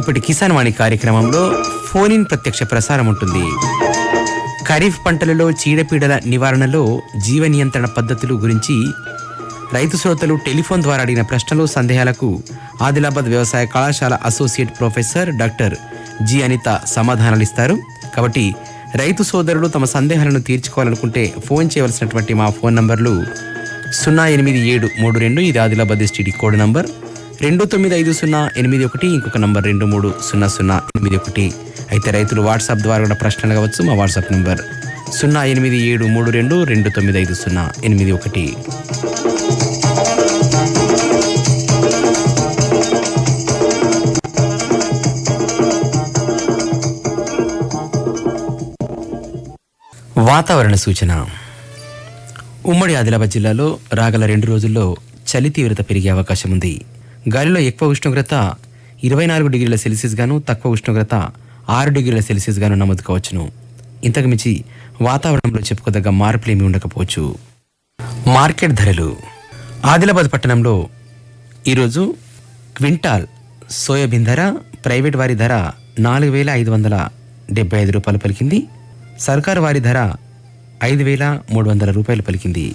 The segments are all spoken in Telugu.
ఇప్పటి కిసాన్ వాణి కార్యక్రమంలో ఫోన్ ఇన్ ప్రత్యక్ష ప్రసారం ఉంటుంది. ఖరీఫ్ పంటలలో చీడపీడల నివారణలో జీవ నియంత్రణ పద్ధతులు గురించి రైతు శ్రోతలు టెలిఫోన్ ద్వారా అడిగిన ప్రశ్నలు సందేహాలకు ఆదిలాబాద్ వ్యవసాయ కళాశాల associate professor doctor G Anitha సమాధానాలు ఇస్తారు కాబట్టి రైతు సోదరులు తమ సందేహాలను తీర్చుకోవాలనుకుంటే ఫోన్ చేయవలసినటువంటి మా ఫోన్ నంబర్లు సున్నా ఎనిమిది ఏడు మూడు రెండు ఇది ఆదిలాబాద్ ఎస్టీడీ కోడ్ నంబర్. రెండు తొమ్మిది ఐదు సున్నా ఎనిమిది ఒకటి ఇంకొక నంబర్ రెండు మూడు సున్నా సున్నా ఎనిమిది ఒకటి. అయితే రైతులు వాట్సాప్ ద్వారా కూడా ప్రశ్నలు కావచ్చు మా వాట్సాప్ నంబర్ సున్నా ఎనిమిది ఏడు మూడు రెండు రెండు తొమ్మిది ఐదు సున్నా ఎనిమిది ఒకటి. వాతావరణ సూచన. ఉమ్మడి ఆదిలాబాద్ జిల్లాలో రాగల రెండు రోజుల్లో చలి తీవ్రత పెరిగే అవకాశం ఉంది గాలిలో ఎక్కువ ఉష్ణోగ్రత ఇరవై నాలుగు డిగ్రీల సెల్సియస్ గాను తక్కువ ఉష్ణోగ్రత ఆరు డిగ్రీల సెల్సియస్ గాను నమోదు కావచ్చును ఇంతకు మించి వాతావరణంలో చెప్పుకోదగ్గ మార్పులేమీ ఉండకపోవచ్చు. మార్కెట్ ధరలు. ఆదిలాబాద్ పట్టణంలో ఈరోజు క్వింటాల్ సోయాబీన్ ధర ప్రైవేట్ వారి ధర నాలుగు వేల ఐదు వందల డెబ్బై ఐదు రూపాయలు పలికింది. సర్కారు వారి ధర ఐదు వేల మూడు వందల రూపాయలు పలికింది.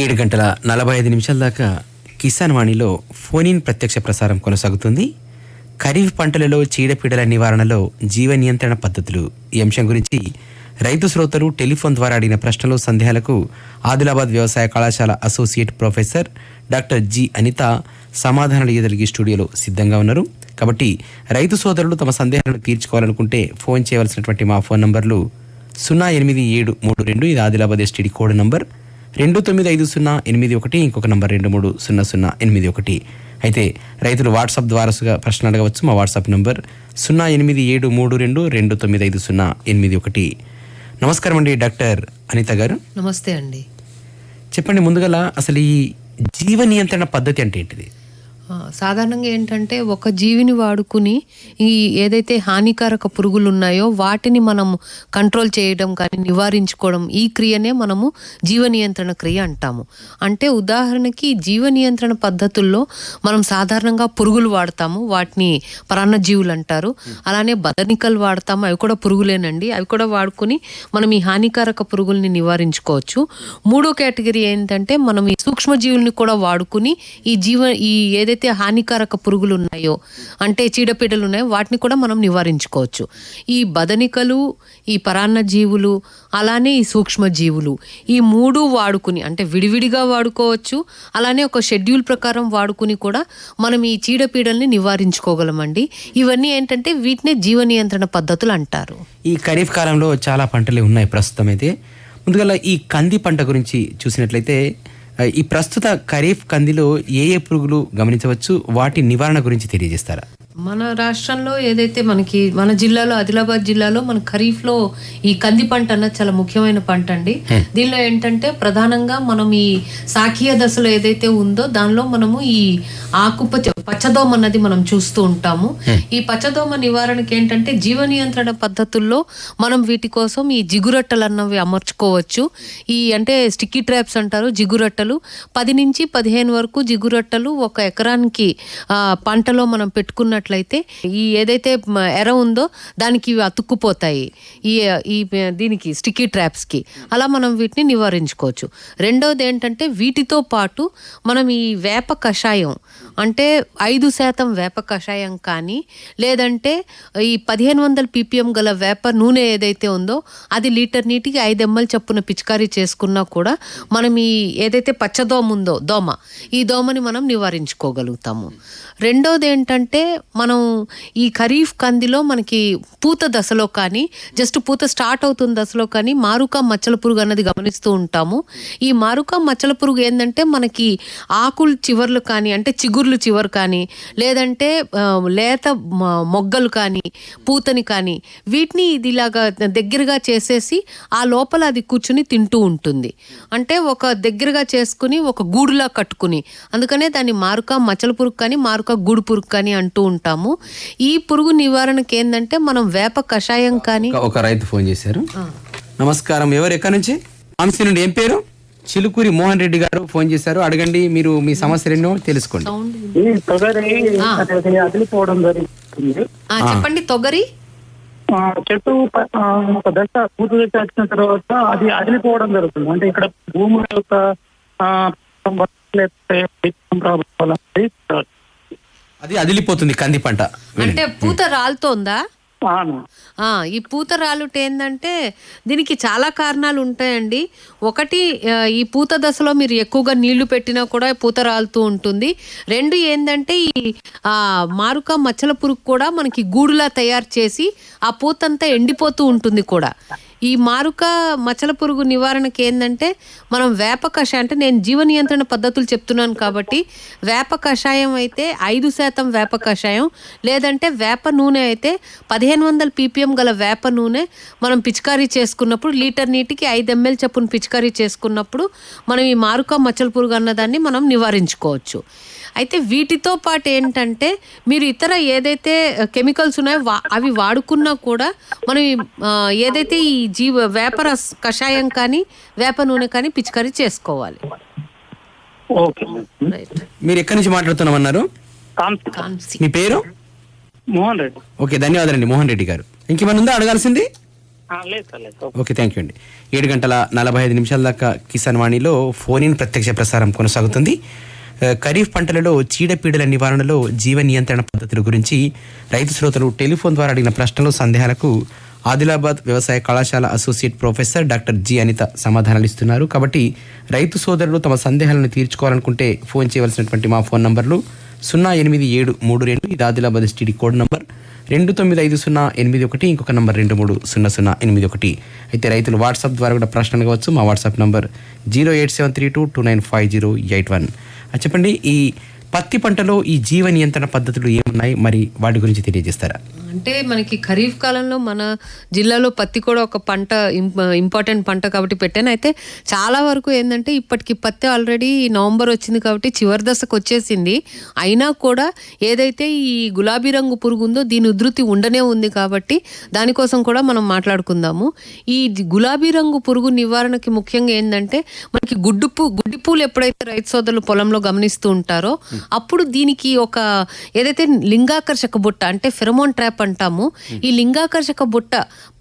ఏడు గంటల నలభై ఐదు నిమిషాల దాకా కిసాన్ వాణిలో ఫోన్ ఇన్ ప్రత్యక్ష ప్రసారం కొనసాగుతుంది. ఖరీఫ్ పంటలలో చీడపీడల నివారణలో జీవ నియంత్రణ పద్ధతులు. ఈ అంశం గురించి రైతు శ్రోతలు టెలిఫోన్ ద్వారా అడిగిన ప్రశ్నలు సందేహాలకు ఆదిలాబాద్ వ్యవసాయ కళాశాల associate professor doctor G Anitha సమాధానాలు ఇయ్యగలిగి స్టూడియోలో సిద్ధంగా ఉన్నారు. కాబట్టి రైతు సోదరులు తమ సందేహాలను తీర్చుకోవాలనుకుంటే ఫోన్ చేయవలసినటువంటి మా ఫోన్ నంబర్లు సున్నా ఎనిమిది ఏడు మూడు రెండు ఇది ఆదిలాబాద్ ఎస్టీడీ కోడ్ నంబర్. రెండు తొమ్మిది ఐదు సున్నా ఎనిమిది ఒకటి ఇంకొక నంబర్ రెండు మూడు సున్నా సున్నా ఎనిమిది ఒకటి. అయితే రైతులు వాట్సాప్ ద్వారాగా ప్రశ్న అడగవచ్చు. మా వాట్సాప్ నంబర్ సున్నా ఎనిమిది ఏడు మూడు రెండు రెండు తొమ్మిది ఐదు సున్నా ఎనిమిది ఒకటి. నమస్కారం అండి డాక్టర్ అనిత గారు. నమస్తే అండి. చెప్పండి ముందుగల అసలు ఈ జీవ నియంత్రణ పద్ధతి అంటే ఏంటిది? సాధారణంగా ఏంటంటే ఒక జీవిని వాడుకుని ఈ ఏదైతే హానికారక పురుగులు ఉన్నాయో వాటిని మనం కంట్రోల్ చేయడం కానీ నివారించుకోవడం ఈ క్రియనే మనము జీవ నియంత్రణ క్రియ అంటాము. అంటే ఉదాహరణకి జీవ నియంత్రణ పద్ధతుల్లో మనం సాధారణంగా పురుగులు వాడతాము వాటిని ప్రాణజీవులు అంటారు. అలానే బదనికలు వాడతాము అవి కూడా పురుగులేనండి. అవి కూడా వాడుకుని మనం ఈ హానికారక పురుగుల్ని నివారించుకోవచ్చు. మూడో కేటగిరీ ఏంటంటే మనం ఈ సూక్ష్మజీవుల్ని కూడా వాడుకుని ఈ జీవ ఈ ఏదైతే హానికారక పురుగులు ఉన్నాయో అంటే చీడపీడలు ఉన్నాయో వాటిని కూడా మనం నివారించుకోవచ్చు. ఈ బదనికలు ఈ పరాన్న జీవులు అలానే ఈ సూక్ష్మజీవులు ఈ మూడు వాడుకుని అంటే విడివిడిగా వాడుకోవచ్చు అలానే ఒక షెడ్యూల్ ప్రకారం వాడుకుని కూడా మనం ఈ చీడపీడల్ని నివారించుకోగలమండి. ఇవన్నీ ఏంటంటే వీటినే జీవ నియంత్రణ పద్ధతులు అంటారు. ఈ ఖరీఫ్ కాలంలో చాలా పంటలు ఉన్నాయి ప్రస్తుతం అయితే. ముందుగా ఈ కంది పంట గురించి చూసినట్లయితే ఈ ప్రస్తుత ఖరీఫ్ కందిలో ఏ ఏ పురుగులు గమనించవచ్చు? వాటి నివారణ గురించి తెలియజేస్తారా? మన రాష్ట్రంలో ఏదైతే మనకి మన జిల్లాలో ఆదిలాబాద్ జిల్లాలో మన ఖరీఫ్లో ఈ కంది పంట అన్నది చాలా ముఖ్యమైన పంట అండి. దీనిలో ఏంటంటే ప్రధానంగా మనం ఈ సాఖీయ దశలో ఏదైతే ఉందో దానిలో మనము ఈ ఆకుపచ్చ పచ్చదోమ అన్నది మనం చూస్తూ ఉంటాము. ఈ పచ్చదోమ నివారణకి ఏంటంటే జీవ నియంత్రణ పద్ధతుల్లో మనం వీటి కోసం ఈ జిగురట్టలు అన్నవి అమర్చుకోవచ్చు. ఈ అంటే స్టిక్కీ ట్రాప్స్ అంటారు జిగురట్టలు. పది నుంచి పదిహేను వరకు జిగురట్టలు ఒక ఎకరానికి ఆ, పంటలో మనం చేసినట్లయితే ఈ ఏదైతే ఎర ఉందో దానికి ఇవి అతుక్కుపోతాయి. ఈ ఈ దీనికి స్టిక్కీ ట్రాప్స్కి. అలా మనం వీటిని నివారించుకోవచ్చు. రెండవది ఏంటంటే వీటితో పాటు మనం ఈ వేప కషాయం అంటే ఐదు శాతం వేప కషాయం కానీ లేదంటే ఈ పదిహేను వందల పీపీఎం గల వేప నూనె ఏదైతే ఉందో అది లీటర్ నీటికి ఐదు ఎంఎల్ చప్పున పిచికారీ చేసుకున్నా కూడా మనం ఈ ఏదైతే పచ్చదోమ ఉందో దోమ ఈ దోమని మనం నివారించుకోగలుగుతాము. రెండోది ఏంటంటే మనం ఈ ఖరీఫ్ కందిలో మనకి పూత దశలో కానీ జస్ట్ పూత స్టార్ట్ అవుతున్న దశలో కానీ మారుకా మచ్చల పురుగు అన్నది గమనిస్తూ ఉంటాము. ఈ మారుకా మచ్చల పురుగు ఏంటంటే మనకి ఆకులు చివర్లు కానీ అంటే చిగుర్లు చివరు కానీ లేదంటే లేత మొగ్గలు కానీ పూతని కానీ వీటిని ఇది ఇలాగా దగ్గరగా చేసేసి ఆ లోపల అది కూర్చుని తింటూ ఉంటుంది. అంటే ఒక దగ్గరగా చేసుకుని ఒక గూడులా కట్టుకుని అందుకనే దాన్ని మారుక మచ్చల పురుగు కానీ మారుక గూడు పురుగు కానీ అంటూ ఉంటాము ఈ పురుగు నివారణకి ఏంటంటే మనం వేప కషాయం కానీ ఒక- రైతు ఫోన్ చేశారు. నమస్కారం. ఎవరు ఎక్కడి నుంచి? నుండి. ఏం పేరు? చిలుకూరి మోహన్ రెడ్డి గారు ఫోన్ చేశారు. అడగండి మీరు మీ సమస్యలు ఎన్నో తెలుసుకోండి. చెప్పండి తొగరి. చెట్టు ఒక దశ పూత దశ వచ్చిన తర్వాత అది అదిలిపోవడం జరుగుతుంది. అంటే ఇక్కడ భూమి యొక్క లేకపోతే అది అదిలిపోతుంది కంది పంట. అంటే పూత రాలుతోందా? ఈ పూత రాలుట ఏంటంటే దీనికి చాలా కారణాలు ఉంటాయండి. ఒకటి ఈ పూత దశలో మీరు ఎక్కువగా నీళ్ళు పెట్టినా కూడా పూత రాలుతూ ఉంటుంది. రెండు ఏంటంటే ఈ ఆ, మారుక మచ్చల పురుగు కూడా మనకి గూడులా తయారు చేసి ఆ పూతంతా ఎండిపోతూ ఉంటుంది కూడా. ఈ మారుక మచ్చల పురుగు నివారణకి ఏంటంటే మనం వేప కషాయం అంటే నేను జీవ నియంత్రణ పద్ధతులు చెప్తున్నాను కాబట్టి వేప కషాయం అయితే ఐదు శాతం వేప కషాయం లేదంటే వేప నూనె అయితే పదిహేను వందల పీపీఎం గల వేప నూనె మనం పిచికారీ చేసుకున్నప్పుడు లీటర్ నీటికి ఐదు ఎంఎల్ చప్పున పిచికారీ చేసుకున్నప్పుడు మనం ఈ మారుక మచ్చల పురుగు అన్నదాన్ని మనం నివారించుకోవచ్చు. అయితే వీటితో పాటు ఏంటంటే మీరు ఇతర ఏదైతే కెమికల్స్ ఉన్నాయో వా- అవి వాడుకున్నా కూడా మనం ఏదైతే ఈ జీవ వేప రస్ కషాయం కానీ వేప నూనె కానీ పిచికారీ చేసుకోవాలి. మీరు ఎక్కడి నుంచి మాట్లాడుతున్నామన్నారు? మీ పేరు? మోహన్ రెడ్డి. ఓకే ధన్యవాదాలండి మోహన్ రెడ్డి గారు. ఇంకేమైనా ఉందా అడగాల్సింది? ఆ, లేదు సార్ లేదు. ఓకే. థ్యాంక్ యూ అండి. ఏడు గంటల నలభై ఐదు నిమిషాల దాకా కిసాన్ వాణిలో ఫోన్ ఇన్ ప్రత్యక్ష ప్రసారం కొనసాగుతుంది. ఖరీఫ్ పంటలలో చీడపీడల నివారణలో జీవ నియంత్రణ పద్ధతుల గురించి రైతు శ్రోతలు టెలిఫోన్ ద్వారా అడిగిన ప్రశ్నలు సందేహాలకు ఆదిలాబాద్ వ్యవసాయ కళాశాల associate professor doctor G Anitha సమాధానాలు ఇస్తున్నారు. కాబట్టి రైతు సోదరులు తమ సందేహాలను తీర్చుకోవాలనుకుంటే ఫోన్ చేయవలసినటువంటి మా ఫోన్ నంబర్లు సున్నా ఎనిమిది ఏడు మూడు రెండు ఇది ఆదిలాబాద్ ఎస్టీడీ కోడ్ నంబర్. రెండు తొమ్మిది ఐదు సున్నా ఎనిమిది ఒకటి ఇంకొక నంబర్ రెండు మూడు సున్నా సున్నా ఎనిమిది ఒకటి. అయితే రైతులు వాట్సాప్ ద్వారా కూడా ప్రశ్నలు అడగవచ్చు. మా WhatsApp number zero eight seven three two two nine five zero eight one. చెప్పండి ఈ పత్తి పంటలో ఈ జీవ నియంత్రణ పద్ధతులు ఏమున్నాయి? మరి వాటి గురించి తెలియజేస్తారా? అంటే మనకి ఖరీఫ్ కాలంలో మన జిల్లాలో పత్తి కూడా ఒక పంట ఇంప- ఇంపార్టెంట్ పంట కాబట్టి పెట్టాను. అయితే చాలా వరకు ఏంటంటే ఇప్పటికి పత్తి ఆల్రెడీ నవంబర్ వచ్చింది కాబట్టి చివరి దశకు వచ్చేసింది. అయినా కూడా ఏదైతే ఈ గులాబీ రంగు పురుగు ఉందో దీని ఉధృతి ఉండనే ఉంది కాబట్టి దానికోసం కూడా మనం మాట్లాడుకుందాము. ఈ గులాబీ రంగు పురుగు నివారణకి ముఖ్యంగా ఏంటంటే మనకి గుడ్డు పూ గుడ్డి పూలు ఎప్పుడైతే రైతు సోదరులు పొలంలో గమనిస్తూ ఉంటారో అప్పుడు దీనికి ఒక ఏదైతే లింగాకర్షక బుట్ట అంటే ఫెరమోన్ ట్రాప్ అంటాము ఈ లింగాకర్షక బుట్ట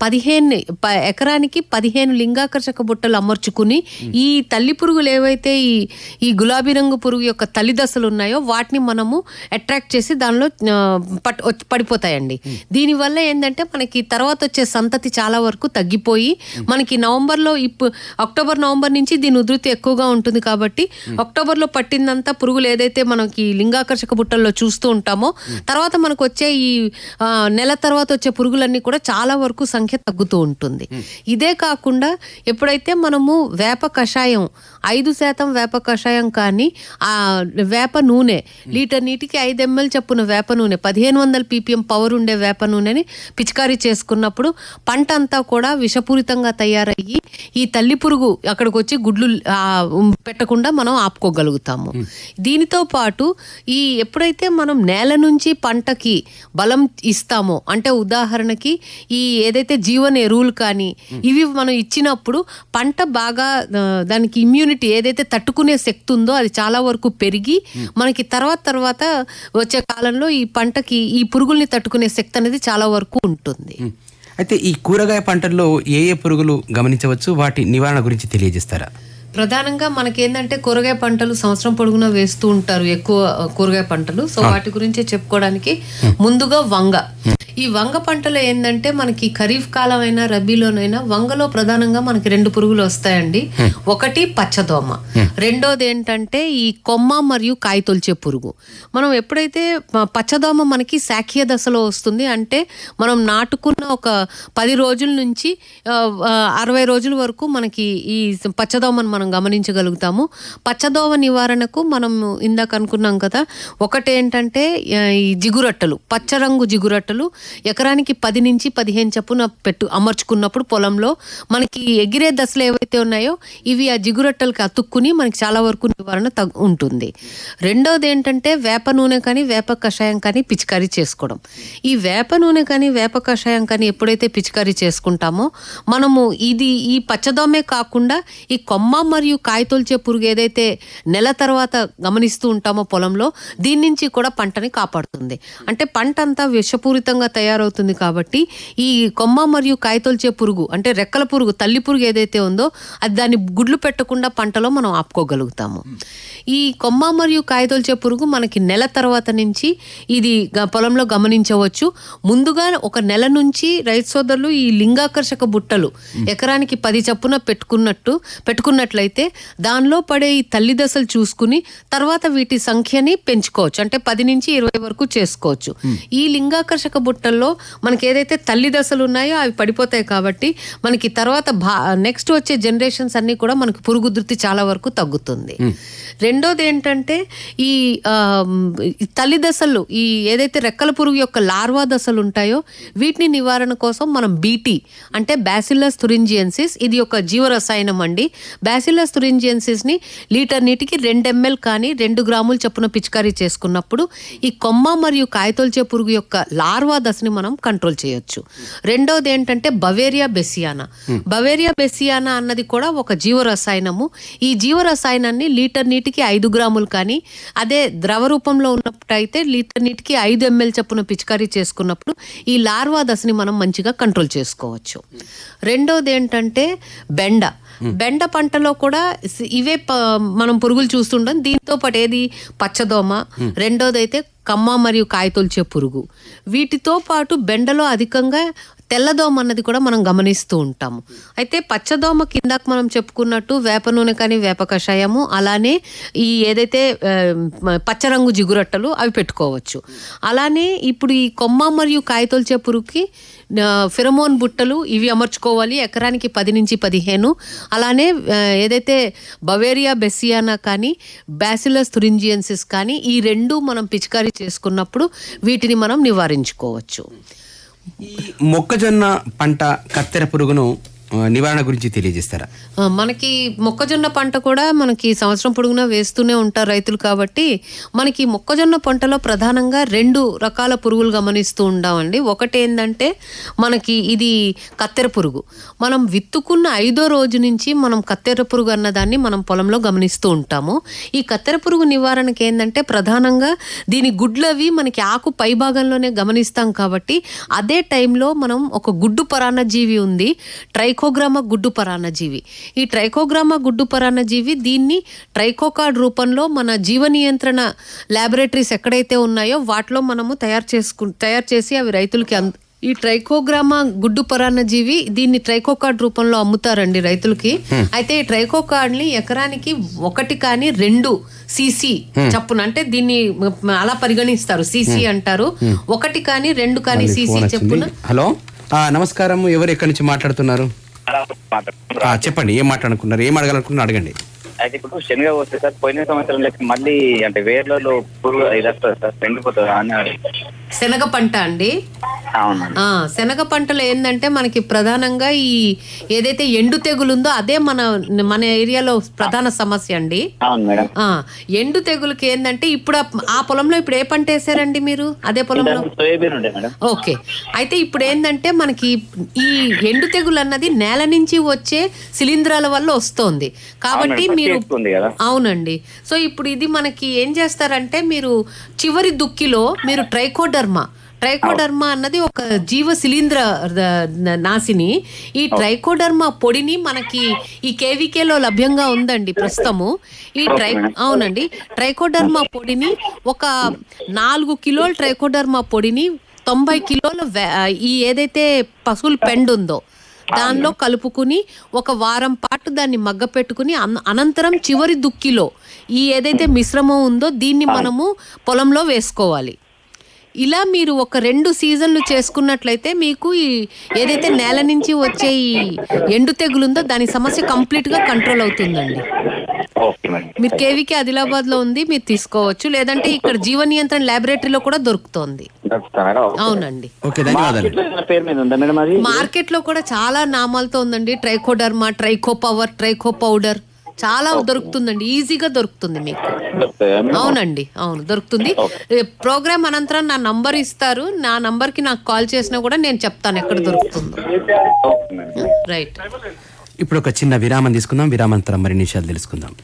పదిహేను ప- ఎకరానికి పదిహేను లింగాకర్షక బుట్టలు అమర్చుకుని ఈ తల్లి పురుగులు ఏవైతే ఈ ఈ గులాబీ రంగు పురుగు యొక్క తల్లి దశలు ఉన్నాయో వాటిని మనము అట్రాక్ట్ చేసి దానిలో పట్ పడిపోతాయండి. దీనివల్ల ఏంటంటే మనకి తర్వాత వచ్చే సంతతి చాలా వరకు తగ్గిపోయి మనకి నవంబర్లో ఇప్పుడు అక్టోబర్ నవంబర్ నుంచి దీని ఉధృతి ఎక్కువగా ఉంటుంది కాబట్టి అక్టోబర్లో పట్టిందంతా పురుగులు ఏదైతే మనకి లింగాకర్షక బుట్టల్లో చూస్తూ ఉంటామో తర్వాత మనకు వచ్చే ఈ నెల తర్వాత వచ్చే పురుగులన్నీ కూడా చాలా వరకు సంఖ్య తగ్గుతూ ఉంటుంది. ఇదే కాకుండా ఎప్పుడైతే మనము వేప కషాయం ఐదు శాతం వేప కషాయం కానీ ఆ వేప నూనె లీటర్ నీటికి ఐదు ఎంఎల్ చొప్పున వేప నూనె పదిహేను వందల పీపీఎం పవర్ ఉండే వేప నూనెని పిచికారీ చేసుకున్నప్పుడు పంట అంతా కూడా విషపూరితంగా తయారయ్యి ఈ తల్లి పురుగు అక్కడికి వచ్చి గుడ్లు పెట్టకుండా మనం ఆపుకోగలుగుతాము. దీనితో పాటు ఈ ఎప్పుడైతే మనం నేల నుంచి పంటకి బలం ఇస్తామో అంటే ఉదాహరణకి ఈ ఏదైతే జీవన ఎరువులు కానీ ఇవి మనం ఇచ్చినప్పుడు పంట బాగా దానికి ఇమ్యూనిటీ ఏదైతే తట్టుకునే శక్తి ఉందో అది చాలా వరకు పెరిగి మనకి తర్వాత తర్వాత వచ్చే కాలంలో ఈ పంటకి ఈ పురుగుల్ని తట్టుకునే శక్తి అనేది చాలా వరకు ఉంటుంది. అయితే ఈ కూరగాయ పంటల్లో ఏ ఏ పురుగులు గమనించవచ్చు? వాటి నివారణ గురించి తెలియజేస్తారా? ప్రధానంగా మనకేందంటే కూరగాయ పంటలు సంవత్సరం పొడుగునా వేస్తూ ఉంటారు ఎక్కువ కూరగాయ పంటలు. సో వాటి గురించి చెప్పుకోవడానికి ముందుగా వంగ. ఈ వంగ పంటలో ఏంటంటే మనకి ఖరీఫ్ కాలం అయినా రబీలోనైనా వంగలో ప్రధానంగా మనకి రెండు పురుగులు వస్తాయండి. ఒకటి పచ్చదోమ. రెండోది ఏంటంటే ఈ కొమ్మ మరియు కాయ తొలిచే పురుగు. మనం ఎప్పుడైతే పచ్చదోమ మనకి శాఖీయ దశలో వస్తుంది అంటే మనం నాటుకున్న ఒక పది రోజుల నుంచి అరవై రోజుల వరకు మనకి ఈ పచ్చదోమను మనం గమనించగలుగుతాము. పచ్చదోమ నివారణకు మనం ఇందాక అనుకున్నాం కదా ఒకటి ఏంటంటే ఆ, ఈ జిగురట్టలు పచ్చ రంగు జిగురట్టలు ఎకరానికి పది నుంచి పదిహేను చప్పున పెట్టు అమర్చుకున్నప్పుడు పొలంలో మనకి ఎగిరే దశలు ఏవైతే ఉన్నాయో ఇవి ఆ జిగురట్టలకి అతుక్కుని మనకి చాలా వరకు నివారణ తగ్ ఉంటుంది. రెండోది ఏంటంటే వేప నూనె కానీ వేప కషాయం కానీ పిచికారీ చేసుకోవడం. ఈ వేప నూనె కానీ వేప కషాయం కానీ ఎప్పుడైతే పిచికారీ చేసుకుంటామో మనము ఇది ఈ పచ్చదోమే కాకుండా ఈ కొమ్మ మరియు కాయతొలిచే పురుగు ఏదైతే నెల తర్వాత గమనిస్తూ ఉంటామో పొలంలో దీని నుంచి కూడా పంటని కాపాడుతుంది. అంటే పంట అంతా విషపూరితంగా తయారవుతుంది కాబట్టి ఈ కొమ్మ మరియు కాయతొల్చే పురుగు అంటే రెక్కల పురుగు తల్లి పురుగు ఏదైతే ఉందో అది దాన్ని గుడ్లు పెట్టకుండా పంటలో మనం ఆపుకోగలుగుతాము. ఈ కొమ్మ మరియు కాయతొల్చే పురుగు మనకి నెల తర్వాత నుంచి ఇది పొలంలో గమనించవచ్చు. ముందుగా ఒక నెల నుంచి రైతు సోదరులు ఈ లింగాకర్షక బుట్టలు ఎకరానికి పది చప్పున పెట్టుకున్నట్టు పెట్టుకున్నట్లయితే దానిలో పడే ఈ తల్లి దశలు చూసుకుని తర్వాత వీటి సంఖ్యని పెంచుకోవచ్చు. అంటే పది నుంచి ఇరవై వరకు చేసుకోవచ్చు. ఈ లింగాకర్షక బుట్టల్లో మనకి ఏదైతే తల్లి దశలు ఉన్నాయో అవి పడిపోతాయి కాబట్టి మనకి తర్వాత భా నెక్స్ట్ వచ్చే జనరేషన్స్ అన్ని కూడా మనకి పురుగు ఉధృతి చాలా వరకు తగ్గుతుంది. రెండోది ఏంటంటే ఈ తల్లి దశలు ఈ ఏదైతే రెక్కల పురుగు యొక్క లార్వా దశలు ఉంటాయో వీటిని నివారణ కోసం మనం బీటీ అంటే బ్యాసిల్లస్ తురింజియన్సిస్ ఇది ఒక జీవరసాయనం అండి. బ్యాసిల్లస్ తురింజియన్సిస్ని లీటర్ నీటికి రెండు ఎంఎల్ కానీ రెండు గ్రాములు చొప్పున పిచికారీ చేసుకున్నప్పుడు ఈ కొమ్మ మరియు కాయతొల్చే పురుగు యొక్క లార్వా దశని మనం కంట్రోల్ చేయొచ్చు. రెండోది ఏంటంటే బవేరియా బెసియానా. బవేరియా బెసియానా అన్నది కూడా ఒక జీవరసాయనము. ఈ జీవరసాయనాన్ని లీటర్ నీటికి ఐదు గ్రాములు కానీ అదే ద్రవ రూపంలో ఉన్నప్పుడు అయితే లీటర్ నీటికి ఐదు ఎంఎల్ చొప్పున పిచికారీ చేసుకున్నప్పుడు ఈ లార్వా దశని మనం మంచిగా కంట్రోల్ చేసుకోవచ్చు. రెండోది ఏంటంటే బెండ. బెండ పంటలో కూడా ఇవే ప- మనం పురుగులు చూస్తుంటాం. దీంతో పాటు ఏది? పచ్చదోమ. రెండోది అయితే కమ్మ మరియు కాయతొల్చే పురుగు. వీటితో పాటు బెండలో అధికంగా తెల్లదోమ అన్నది కూడా మనం గమనిస్తూ ఉంటాము. అయితే పచ్చదోమ కిందాక మనం చెప్పుకున్నట్టు వేప నూనె కానీ వేప కషాయము అలానే ఈ ఏదైతే పచ్చరంగు జిగురట్టలు అవి పెట్టుకోవచ్చు. అలానే ఇప్పుడు ఈ కొమ్మ మరియు కాయతొలిచే పురుగుకి ఫిరమోన్ బుట్టలు ఇవి అమర్చుకోవాలి. ఎకరానికి పది నుంచి పదిహేను. అలానే ఏదైతే బవేరియా బెసియానా కానీ బ్యాసిలస్ తురింజియన్సిస్ కానీ ఈ రెండు మనం పిచికారీ చేసుకున్నప్పుడు వీటిని మనం నివారించుకోవచ్చు. ఈ మొక్కజొన్న పంట కత్తెర పురుగును నివారణ గురించి తెలియజేస్తారా? మనకి మొక్కజొన్న పంట కూడా మనకి సంవత్సరం పొడుగునా వేస్తూనే ఉంటారు రైతులు కాబట్టి మనకి మొక్కజొన్న పంటలో ప్రధానంగా రెండు రకాల పురుగులు గమనిస్తూ ఉంటామండి. ఒకటి ఏంటంటే మనకి ఇది కత్తెర పురుగు. మనం విత్తుకున్న ఐదో రోజు నుంచి మనం కత్తెర పురుగు అన్నదాన్ని మనం పొలంలో గమనిస్తూ ఉంటాము. ఈ కత్తెర పురుగు నివారణకి ఏంటంటే ప్రధానంగా దీని గుడ్లవి మనకి ఆకు పై భాగంలోనే గమనిస్తాం కాబట్టి అదే టైంలో మనం ఒక గుడ్డు పరాన్న జీవి ఉంది ట్రైకోగ్రామా గుడ్డు పరాన్నజీవి. ఈ ట్రైకోగ్రామా గుడ్డు పరాన్నజీవి దీన్ని ట్రైకోకార్డ్ రూపంలో మన జీవ నియంత్రణ ల్యాబొరేటరీస్ ఎక్కడైతే ఉన్నాయో వాటిలో మనము తయారు చేసుకు తయారు చేసి అవి రైతులకి అంద ఈ ట్రైకోగ్రామా గుడ్డు పరాన్నజీవి దీన్ని ట్రైకోకార్డ్ రూపంలో అమ్ముతారండి రైతులకి. అయితే ఈ ట్రైకోకార్డ్ని ఎకరానికి ఒకటి కానీ రెండు సీసీ చప్పున అంటే దీన్ని అలా పరిగణిస్తారు. సీసీ అంటారు. ఒకటి కానీ రెండు కానీ సీసీ. చెప్పున హలో? నమస్కారం ఎవరు ఎక్కడి నుంచి మాట్లాడుతున్నారు? చెప్పండి ఏం మాట్లాడుకున్నారు ఏం అడగాలనుకున్నారు అడగండి. అయితే ఇప్పుడు శనగ వస్తే సార్ పోయిన సంవత్సరం లెక్క మళ్ళీ అంటే వేర్లలో పురుగు ఇది వస్తుంది సార్ ఎండిపోతుంది అని శనగ పంట అండి. శనగ పంటలో ఏంటంటే మనకి ప్రధానంగా ఈ ఏదైతే ఎండు తెగులు ఉందో అదే మన మన ఏరియాలో ప్రధాన సమస్య అండి. ఎండు తెగులకి ఏంటంటే ఇప్పుడు ఆ- పొలంలో ఇప్పుడు ఏ పంట వేసారండి మీరు? అదే పొలంలో? ఓకే. అయితే ఇప్పుడు ఏంటంటే మనకి ఈ ఎండు తెగులు అన్నది నేల నుంచి వచ్చే శిలీంధ్రాల వల్ల వస్తోంది. కాబట్టి మీరు. అవునండి. సో ఇప్పుడు ఇది మనకి ఏం చేస్తారంటే మీరు చివరి దుక్కిలో మీరు ట్రైకోడర్మా. ట్రైకోడర్మా అన్నది ఒక జీవ శిలీంద్ర నాశిని ఈ ట్రైకోడర్మా పొడిని మనకి ఈ కేవీకేలో లభ్యంగా ఉందండి ప్రస్తుతము. ఈ ట్రై అవునండి. ట్రైకోడర్మా పొడిని ఒక నాలుగు కిలోల ట్రైకోడర్మా పొడిని తొంభై కిలోల ఈ ఏదైతే పశువుల పెండు ఉందో దానిలో కలుపుకుని ఒక వారం పాటు దాన్ని మగ్గ పెట్టుకుని అన- అనంతరం చివరి దుక్కిలో ఈ ఏదైతే మిశ్రమం ఉందో దీన్ని మనము పొలంలో వేసుకోవాలి. ఇలా మీరు ఒక రెండు సీజన్లు చేసుకున్నట్లయితే మీకు ఈ ఏదైతే నేల నుంచి వచ్చే ఈ ఎండు తెగులుందో దాని సమస్య కంప్లీట్గా కంట్రోల్ అవుతుందండి. మీరు కేవీకే ఆదిలాబాద్లో ఉంది మీరు తీసుకోవచ్చు. లేదంటే ఇక్కడ జీవ నియంత్రణ ల్యాబొరేటరీలో కూడా దొరుకుతోంది. అవునండి. ఓకే ధన్యవాదాలు. మార్కెట్లో ఏదైనా పేరు మీద ఉందా మేడం అది? మార్కెట్లో కూడా చాలా నామాలతో ఉందండి. Trichoderma trico power trico powder చాలా దొరుకుతుందండి. ఈజీగా దొరుకుతుంది మీకు? అవునండి. అవును దొరుకుతుంది. ప్రోగ్రామ్ అనంతరం నా నంబర్ ఇస్తారు. నా నంబర్కి నాకు కాల్ చేసినా కూడా నేను చెప్తాను ఎక్కడ దొరుకుతుందో. రైట్. ఇప్పుడు ఒక చిన్న విరామం తీసుకుందాం. విరామాంతరం మరిన్ని విషయాలు తెలుసుకుందాం.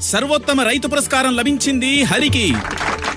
సర్వోత్తమ రైతు పురస్కారం లభించింది హరికి.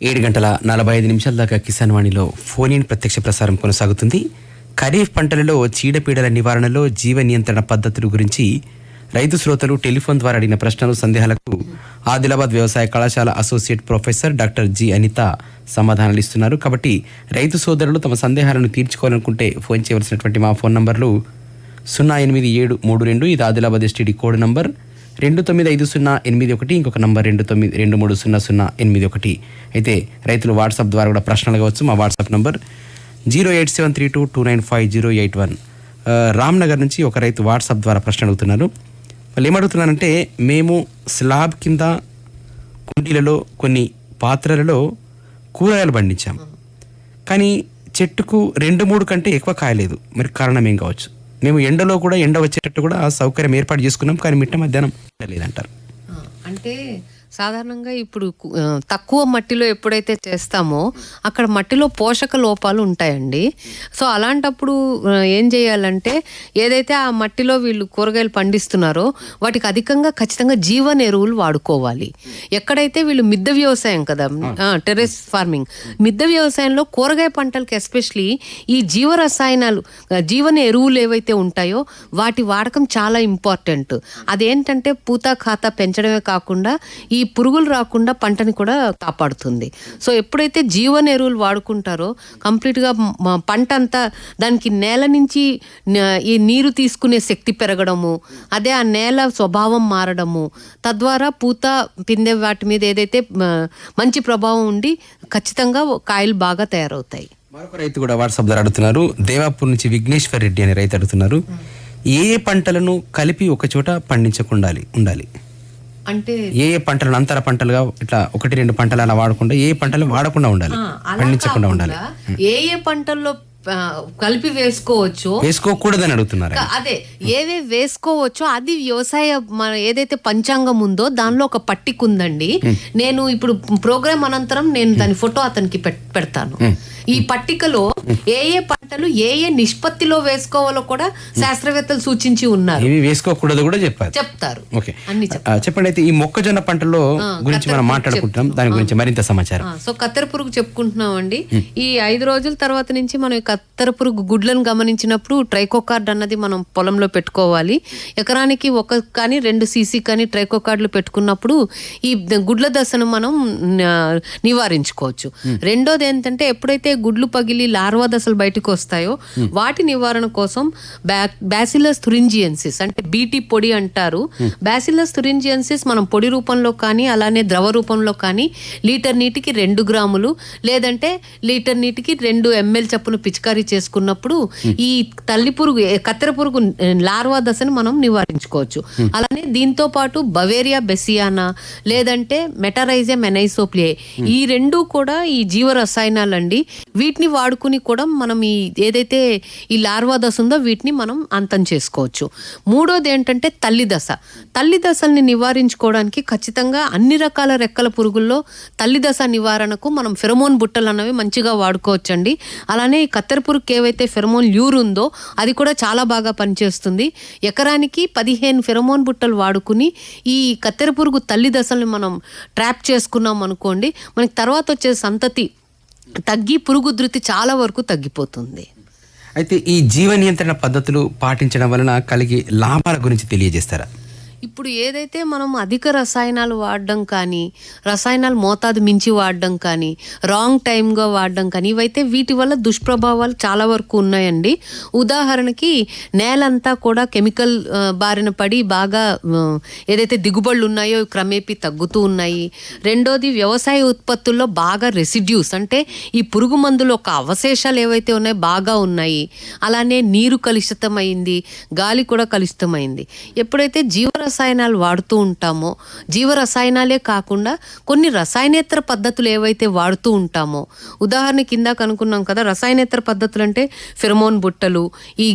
ఏడు గంటల నలభై ఐదు నిమిషాల దాకా కిసాన్ వాణిలో ఫోన్ ఇన్ ప్రత్యక్ష ప్రసారం కొనసాగుతుంది. ఖరీఫ్ పంటలలో చీడపీడల నివారణలో జీవ నియంత్రణ పద్ధతుల గురించి రైతు శ్రోతలు టెలిఫోన్ ద్వారా అడిగిన ప్రశ్నలు సందేహాలకు ఆదిలాబాద్ వ్యవసాయ కళాశాల associate professor doctor G Anitha సమాధానాలు ఇస్తున్నారు. కాబట్టి రైతు సోదరులు తమ సందేహాలను తీర్చుకోవాలనుకుంటే ఫోన్ చేయవలసినటువంటి మా ఫోన్ నంబర్లు సున్నా ఎనిమిది ఏడు మూడు రెండు ఇది ఆదిలాబాద్ ఎస్టీడీ కోడ్ నంబర్. రెండు తొమ్మిది ఐదు సున్నా ఎనిమిది ఒకటి ఇంకొక నంబర్ రెండు తొమ్మిది రెండు మూడు సున్నా సున్నా ఎనిమిది ఒకటి. అయితే రైతులు వాట్సాప్ ద్వారా కూడా ప్రశ్నలు కావచ్చు మా WhatsApp number zero eight seven three two two nine five zero eight one. Ramnagar నుంచి ఒక రైతు వాట్సాప్ ద్వారా ప్రశ్న అడుగుతున్నారు. వాళ్ళు ఏమడుగుతున్నారంటే మేము స్లాబ్ కింద కుండీలలో కొన్ని పాత్రలలో కూరగాయలు పండించాం. కానీ చెట్టుకు రెండు మూడు కంటే ఎక్కువ కాయలేదు. మరి కారణం ఏం కావచ్చు? మేము ఎండలో కూడా ఎండ వచ్చేటట్టు కూడా సౌకర్యం ఏర్పాటు చేసుకున్నాం కానీ మిట్ట మధ్యాహ్నం లేదంటారు. అంటే సాధారణంగా ఇప్పుడు తక్కువ మట్టిలో ఎప్పుడైతే చేస్తామో అక్కడ మట్టిలో పోషక లోపాలు ఉంటాయండి. సో అలాంటప్పుడు ఏం చేయాలంటే ఏదైతే ఆ మట్టిలో వీళ్ళు కూరగాయలు పండిస్తున్నారో వాటికి అధికంగా ఖచ్చితంగా జీవన ఎరువులు వాడుకోవాలి. ఎక్కడైతే వీళ్ళు మిద్దె వ్యవసాయం కదా టెరెస్ ఫార్మింగ్ మిద్దె వ్యవసాయంలో కూరగాయ పంటలకు ఎస్పెషలీ ఈ జీవ రసాయనాలు ఆ, జీవన ఎరువులు ఏవైతే ఉంటాయో వాటి వాడకం చాలా ఇంపార్టెంట్. అదేంటంటే పూత ఖాతా పెంచడమే కాకుండా ఈ పురుగులు రాకుండా పంటని కూడా కాపాడుతుంది. సో ఎప్పుడైతే జీవన ఎరువులు వాడుకుంటారో కంప్లీట్గా పంట అంతా దానికి నేల నుంచి ఈ నీరు తీసుకునే శక్తి పెరగడము అదే ఆ నేల స్వభావం మారడము తద్వారా పూత పిందె వాటి మీద ఏదైతే మంచి ప్రభావం ఉండి ఖచ్చితంగా కాయలు బాగా తయారవుతాయి. మరొక రైతు కూడా వాట్సాప్ ద్వారా అడుగుతున్నారు దేవాపూర్ నుంచి విఘ్నేశ్వర్ రెడ్డి అనే రైతు అడుగుతున్నారు ఏ ఏ పంటలను కలిపి ఒక చోట పండించకుండాలి ఉండాలి? అంటే ఏ ఏ పంటలను అంతర పంటలుగా ఇట్లా ఒకటి రెండు పంటలు అలా వాడకుండా ఏ ఏ పంటలు వాడకుండా ఉండాలి పండించకుండా ఉండాలి. ఏ ఏ పంటల్లో కలిపి వేసుకోవచ్చో వేసుకోకూడదని అడుగుతున్నారు అదే ఏవే వేసుకోవచ్చో అది వ్యవసాయ మన ఏదైతే పంచాంగం ఉందో దానిలో ఒక పట్టిక ఉందండి. నేను ఇప్పుడు ప్రోగ్రామ్ అనంతరం నేను దాని ఫోటో అతనికి పెడతాను. ఈ పట్టికలో ఏ ఏ పంటలు ఏ ఏ నిష్పత్తిలో వేసుకోవాలో కూడా శాస్త్రవేత్తలు సూచించి ఉన్నారు. ఇవి వేసుకోకూడదు కూడా చెప్పారు. చెప్తారు. ఓకే. అన్ని చెప్పండి అయితే ఈ మొక్కజొన్న పంటలో గురించి మనం మాట్లాడుకుంటున్నాం. దాని గురించి మరింత సమాచారం. సో కత్తెర పురుగు చెప్పుకుంటున్నాం అండి ఈ ఐదు రోజుల తర్వాత నుంచి మనం కత్తెర పురుగు గుడ్లను గమనించినప్పుడు ట్రైకోకార్డ్ అన్నది మనం పొలంలో పెట్టుకోవాలి. ఎకరానికి ఒక కానీ రెండు సీసీ కానీ ట్రైకోకార్డులు పెట్టుకున్నప్పుడు ఈ గుడ్ల దశను మనం నివారించుకోవచ్చు. రెండోది ఏంటంటే ఎప్పుడైతే గుడ్లు పగిలి లార్వా దశలు బయటకు వస్తాయో వాటి నివారణ కోసం బ్యాసిలస్ థురింజియన్సిస్ అంటే బీటీ పొడి అంటారు. బ్యాసిలస్ థురింజియన్సిస్ మనం పొడి రూపంలో కానీ అలానే ద్రవ రూపంలో కానీ లీటర్ నీటికి రెండు గ్రాములు లేదంటే లీటర్ నీటికి రెండు ఎంఎల్ చప్పున పిచికారీ చేసుకున్నప్పుడు ఈ తల్లి పురుగు కత్తెర పురుగు లార్వా దశను మనం నివారించుకోవచ్చు. అలానే దీంతో పాటు బవేరియా బెసియానా లేదంటే మెటరైజే మెనైసోప్లియే ఈ రెండు కూడా ఈ జీవ రసాయనాలండి వీటిని వాడుకుని కూడా మనం ఈ ఏదైతే ఈ లార్వా దశ ఉందో వీటిని మనం అంతం చేసుకోవచ్చు. మూడోది ఏంటంటే తల్లి దశ. తల్లి దశల్ని నివారించుకోవడానికి ఖచ్చితంగా అన్ని రకాల రెక్కల పురుగుల్లో తల్లి దశ నివారణకు మనం ఫెరమోన్ బుట్టలు అన్నవి మంచిగా వాడుకోవచ్చండి. అలానే ఈ కత్తెర పురుగుకి ఏవైతే ఫెరమోన్ ల్యూర్ ఉందో అది కూడా చాలా బాగా పనిచేస్తుంది. ఎకరానికి పదిహేను ఫెరమోన్ బుట్టలు వాడుకుని ఈ కత్తెర పురుగు తల్లి దశల్ని మనం ట్రాప్ చేసుకున్నాం అనుకోండి మనకి తర్వాత వచ్చే సంతతి తగ్గి పురుగు ఉధృతి చాలా వరకు తగ్గిపోతుంది. అయితే ఈ జీవ నియంత్రణ పద్ధతులు పాటించడం వలన కలిగే లాభాల గురించి తెలియజేస్తారా? ఇప్పుడు ఏదైతే మనం అధిక రసాయనాలు వాడడం కానీ రసాయనాలు మోతాదు మించి వాడడం కానీ రాంగ్ టైంగా వాడడం కానీ ఇవైతే వీటి వల్ల దుష్ప్రభావాలు చాలా వరకు ఉన్నాయండి. ఉదాహరణకి నేలంతా కూడా కెమికల్ బారిన పడి బాగా ఏదైతే దిగుబడులు ఉన్నాయో క్రమేపీ తగ్గుతూ ఉన్నాయి. రెండోది వ్యవసాయ ఉత్పత్తుల్లో బాగా రెసిడ్యూస్ అంటే ఈ పురుగు మందులు ఒక అవశేషాలు ఏవైతే ఉన్నాయో బాగా ఉన్నాయి. అలానే నీరు కలుషితమైంది గాలి కూడా కలుషితమైంది. ఎప్పుడైతే జీవ రసాయనాలు వాడుతూ ఉంటామో జీవ రసాయనాలే కాకుండా కొన్ని రసాయనేతర పద్ధతులు ఏవైతే వాడుతూ ఉంటామో ఉదాహరణ కింద కనుక్కున్నాం కదా రసాయనేతర పద్ధతులు అంటే ఫెరమోన్ బుట్టలు ఈ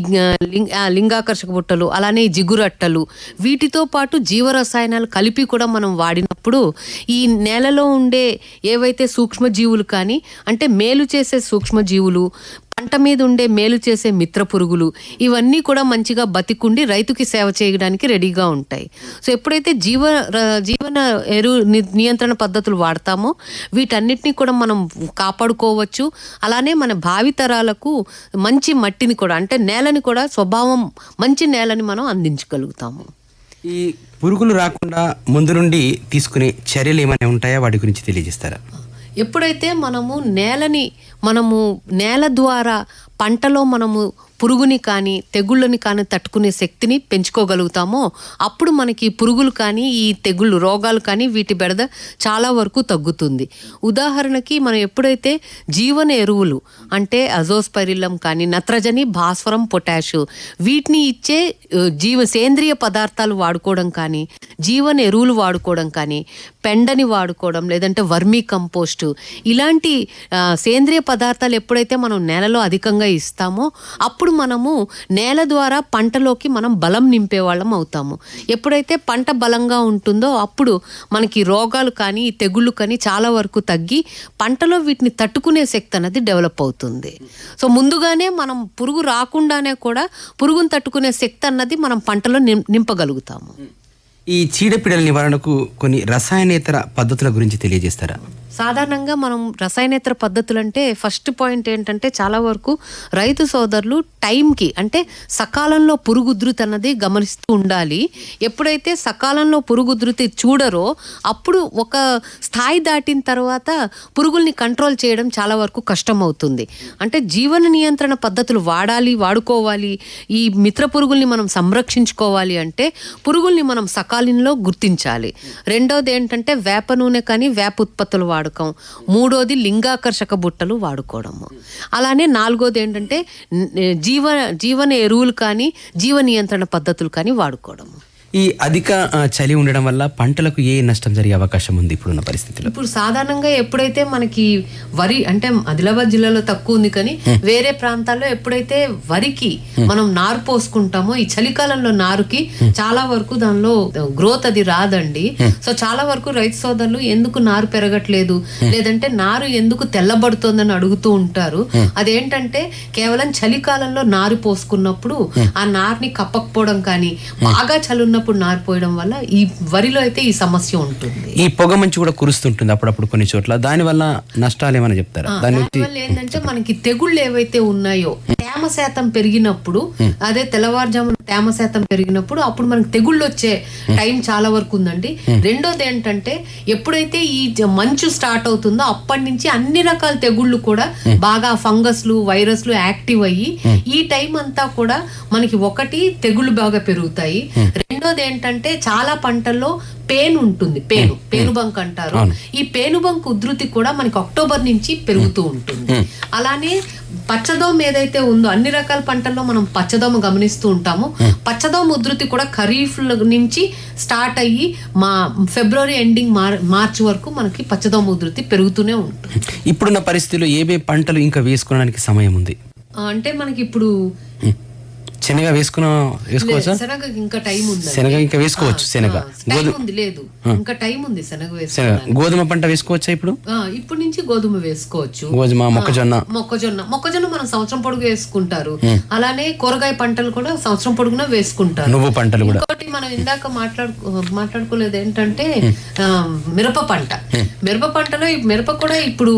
లింగాకర్షక బుట్టలు అలానే జిగురట్టలు. వీటితో పాటు జీవ రసాయనాలు కలిపి కూడా మనం వాడినప్పుడు ఈ నేలలో ఉండే ఏవైతే సూక్ష్మజీవులు కానీ అంటే మేలు చేసే సూక్ష్మజీవులు పంట మీద ఉండే మేలు చేసే మిత్ర పురుగులు ఇవన్నీ కూడా మంచిగా బతికుండి రైతుకి సేవ చేయడానికి రెడీగా ఉంటాయి. సో ఎప్పుడైతే జీవ జీవన ఎరువు ని- నియంత్రణ పద్ధతులు వాడతామో వీటన్నిటిని కూడా మనం కాపాడుకోవచ్చు. అలానే మన భావితరాలకు మంచి మట్టిని కూడా అంటే నేలని కూడా స్వభావం మంచి నేలని మనం అందించగలుగుతాము. ఈ పురుగులు రాకుండా ముందు నుండి తీసుకునే చర్యలు ఏమైనా ఉంటాయా? వాటి గురించి తెలియజేస్తారా? ఎప్పుడైతే మనము నేలని మనము నేల ద్వారా పంటలో మనము పురుగుని కానీ తెగుళ్ళని కానీ తట్టుకునే శక్తిని పెంచుకోగలుగుతామో అప్పుడు మనకి పురుగులు కానీ ఈ తెగుళ్ళు రోగాలు కానీ వీటి బెడద చాలా వరకు తగ్గుతుంది. ఉదాహరణకి మనం ఎప్పుడైతే జీవన ఎరువులు అంటే అజోస్పైరిలం కానీ నత్రజని భాస్వరం పొటాషు వీటిని ఇచ్చే జీవ సేంద్రియ పదార్థాలు వాడుకోవడం కానీ జీవన ఎరువులు వాడుకోవడం కానీ పెండని వాడుకోవడం లేదంటే వర్మీ కంపోస్టు ఇలాంటి సేంద్రియ పదార్థాలు ఎప్పుడైతే మనం నేలలో అధికంగా ఇస్తామో అప్పుడు మనము నేల ద్వారా పంటలోకి మనం బలం నింపే వాళ్ళం అవుతాము. ఎప్పుడైతే పంట బలంగా ఉంటుందో అప్పుడు మనకి రోగాలు కానీ ఈ తెగుళ్ళు కానీ చాలా వరకు తగ్గి పంటలో వీటిని తట్టుకునే శక్తి అనేది డెవలప్ అవుతుంది. సో ముందుగానే మనం పురుగు రాకుండానే కూడా పురుగును తట్టుకునే శక్తి అన్నది మనం పంటలో నిం- నింపగలుగుతాము. ఈ చీడపీడల నివారణకు కొన్ని రసాయనేతర పద్ధతుల గురించి తెలియజేస్తారా? సాధారణంగా మనం రసాయనేతర పద్ధతులు అంటే ఫస్ట్ పాయింట్ ఏంటంటే చాలా వరకు రైతు సోదరులు టైంకి అంటే సకాలంలో పురుగు ఉధృతి అన్నది గమనిస్తూ ఉండాలి. ఎప్పుడైతే సకాలంలో పురుగు ఉధృతి చూడరో అప్పుడు ఒక స్థాయి దాటిన తర్వాత పురుగుల్ని కంట్రోల్ చేయడం చాలా వరకు కష్టం అవుతుంది అంటే జీవన నియంత్రణ పద్ధతులు వాడాలి వాడుకోవాలి. ఈ మిత్ర పురుగుల్ని మనం సంరక్షించుకోవాలి అంటే పురుగుల్ని మనం సకాలంలో గుర్తించాలి. రెండోది ఏంటంటే వేప నూనె కానీ వేప ఉత్పత్తులు వాడాలి వాడకం. మూడోది లింగాకర్షక బుట్టలు వాడుకోవడము. అలానే నాలుగోది ఏంటంటే జీవ జీవన ఎరువులు కానీ జీవ నియంత్రణ పద్ధతులు కానీ వాడుకోవడము. ఈ అధిక చలి ఉండడం వల్ల పంటలకు ఏ నష్టం జరిగే అవకాశం ఉంది ఇప్పుడున్న పరిస్థితిలో? ఇప్పుడు సాధారణంగా ఎప్పుడైతే మనకి వరి అంటే ఆదిలాబాద్ జిల్లాలో తక్కువ ఉంది కానీ వేరే ప్రాంతాల్లో ఎప్పుడైతే వరికి మనం నారు పోసుకుంటామో ఈ చలికాలంలో నారుకి చాలా వరకు దానిలో గ్రోత్ అది రాదండి. సో చాలా వరకు రైతు సోదరులు ఎందుకు నారు పెరగట్లేదు? లేదంటే నారు ఎందుకు తెల్లబడుతోందని అడుగుతూ ఉంటారు. అదేంటంటే కేవలం చలికాలంలో నారు పోసుకున్నప్పుడు ఆ నారుని కప్పకపోవడం కానీ బాగా చలి ఉన్నప్పుడు నారు పోయడం వల్ల ఈ వరిలో అయితే ఈ సమస్య ఉంటుంది. ఈ పొగ మంచు కూడా కురుస్తుంటుంది అప్పుడప్పుడు కొన్ని చోట్ల. దాని వల్ల నష్టాలు ఏమైనా చెప్తారా దాని దానివల్ల ఏంటంటే మనకి తెగుళ్ళు ఏవైతే ఉన్నాయో తేమ శాతం పెరిగినప్పుడు అదే తెల్లవారుజామున తేమ శాతం పెరిగినప్పుడు అప్పుడు మనకి తెగుళ్ళు వచ్చే టైం చాలా వరకు ఉందండి. రెండోది ఏంటంటే ఎప్పుడైతే ఈ మంచు స్టార్ట్ అవుతుందో అప్పటి నుంచి అన్ని రకాల తెగుళ్ళు కూడా బాగా ఫంగస్లు వైరస్లు యాక్టివ్ అయ్యి ఈ టైం అంతా కూడా మనకి ఒకటి తెగుళ్ళు బాగా పెరుగుతాయి. రెండోది ఏంటంటే చాలా పంటల్లో పేను ఉంటుంది. పేను పేనుబంక్ అంటారు. ఈ పేనుబంక్ ఉధృతి కూడా మనకి అక్టోబర్ నుంచి పెరుగుతూ ఉంటుంది. అలానే పచ్చదోమ ఏదైతే ఉందో అన్ని రకాల పంటల్లో మనం పచ్చదోమ గమనిస్తూ ఉంటాము. పచ్చదోమ ఉధృతి కూడా ఖరీఫ్ నుంచి స్టార్ట్ అయ్యి మా ఫిబ్రవరి ఎండింగ్ మార్ మార్చ్ వరకు మనకి పచ్చదోమ ఉధృతి పెరుగుతూనే ఉంటుంది. ఇప్పుడున్న పరిస్థితిలో ఏవే పంటలు ఇంకా వేసుకోవడానికి సమయం ఉంది? అంటే మనకి ఇప్పుడు శనగ వేసుకున్న వేసుకోవచ్చా? శనగ ఇంకా టైం ఉంది శనగ ఇంకా వేసుకోవచ్చు శనగ. ఉంది లేదు. ఇంకా టైం ఉంది శనగ వేసుకోవడానికి. గోధుమ పంట వేసుకోవచ్చా ఇప్పుడు? ఆ, ఇప్పటి నుంచి గోధుమ వేసుకోవచ్చు. గోధుమ మొక్కజొన్న. మొక్కజొన్న. మొక్కజొన్న మనం సంవత్సరం పొడుగు వేసుకుంటారు. అలానే కూరగాయ పంటలు కూడా సంవత్సరం పొడుగునా వేసుకుంటారు. నువ్వు పంటలు కూడా. ఇంకోటి మనం ఇందాక మాట్లాడుకో మాట్లాడుకోలేదు ఏంటంటే మిరప పంట. మిరప పంటలో మిరప కూడా ఇప్పుడు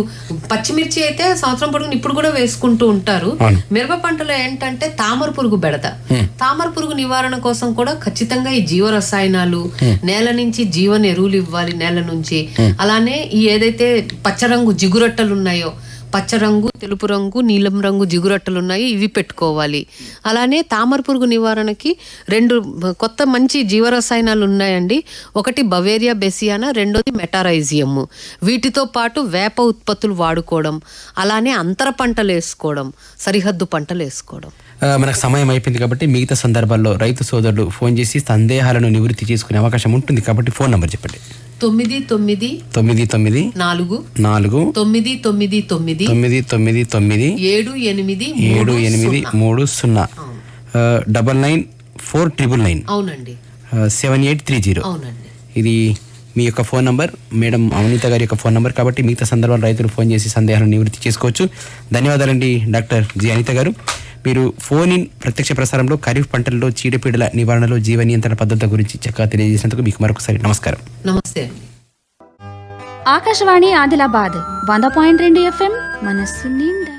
పచ్చిమిర్చి అయితే సంవత్సరం పొడుగున ఇప్పుడు కూడా వేసుకుంటూ ఉంటారు. మిరప పంటలో ఏంటంటే తామర పురుగు బెడద తామర పురుగు నివారణ కోసం కూడా ఖచ్చితంగా ఈ జీవ రసాయనాలు నేల నుంచి జీవన ఎరువులు ఇవ్వాలి నేల నుంచి. అలానే ఈ ఏదైతే పచ్చరంగు జిగురొట్టలు ఉన్నాయో పచ్చ రంగు తెలుపు రంగు నీలం రంగు జిగురట్టలు ఉన్నాయి ఇవి పెట్టుకోవాలి. అలానే తామర పురుగు నివారణకి రెండు కొత్త మంచి జీవరసాయనాలు ఉన్నాయండి. ఒకటి బవేరియా బెసియానా రెండోది మెటారైజియమ్. వీటితో పాటు వేప ఉత్పత్తులు వాడుకోవడం అలానే అంతర పంటలు వేసుకోవడం సరిహద్దు పంటలు వేసుకోవడం. మనకు సమయం అయిపోయింది కాబట్టి మిగతా సందర్భాల్లో రైతు సోదరులు ఫోన్ చేసి సందేహాలను నివృత్తి చేసుకునే అవకాశం ఉంటుంది కాబట్టి ఫోన్ నంబర్ చెప్పండి. తొమ్మిది తొమ్మిది తొమ్మిది తొమ్మిది నాలుగు నాలుగు తొమ్మిది తొమ్మిది తొమ్మిది తొమ్మిది తొమ్మిది తొమ్మిది ఏడు ఎనిమిది ఏడు ఎనిమిది. మూడు సున్నా. Double nine four triple nine. అవునండి. Seven eight three zero. అవునండి. ఇది మీ యొక్క ఫోన్ నంబర్ మేడం అవనీత గారి యొక్క ఫోన్ నంబర్ కాబట్టి మిగతా సందర్భాలు రైతులు ఫోన్ చేసి సందేహాలను నివృత్తి చేసుకోవచ్చు. ధన్యవాదాలండి డాక్టర్ జి అనిత గారు. మీరు ఫోన్ ఇన్ ప్రత్యక్ష ప్రసారంలో ఖరీఫ్ పంటల్లో చీడపీడల నివారణలో జీవ నియంత్రణ పద్ధతుల గురించి చక్కగా తెలియజేసినందుకు మీకు మరొకసారి నమస్కారం. నమస్తే ఆకాశవాణి ఆదిలాబాద్ వంద పాయింట్ రెండు ఎఫ్ఎం మనస్సు నిండా.